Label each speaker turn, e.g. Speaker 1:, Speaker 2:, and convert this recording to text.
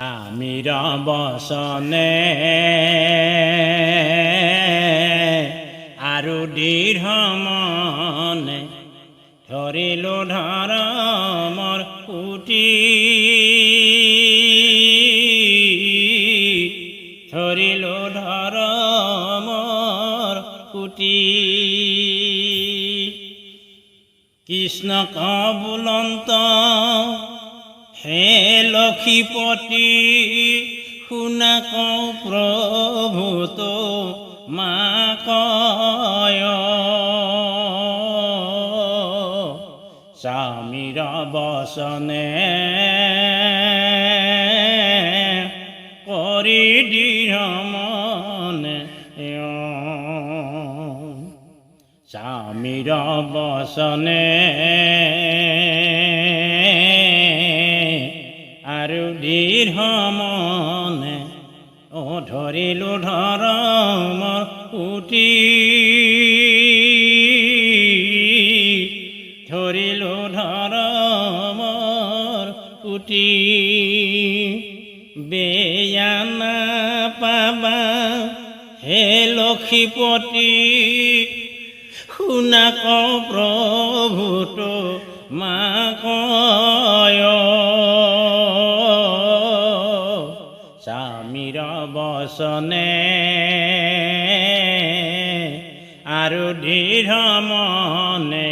Speaker 1: আমির বসনে আৰু দৃঢ় মনে ধৰিলো ধৰমৰ পুতি ধৰিলো ধৰমৰ পুতি কৃষ্ণ কবুলন্ত হে লক্ষীপতি শুনা কওঁ প্ৰভু মা কয়। স্বামীৰ বচনে কৰি দৃঢ় মনে স্বামীৰ বচনে দৃঢ় মনে অ ধৰিলো ধৰমৰ পুতি ধৰিলো ধৰমৰ পুতি বেয়া নাপাবা হে লক্ষীপতি, শুনা কওঁ প্ৰভুতো মা স্বামীৰ বসনে আৰু দৃঢ় মনে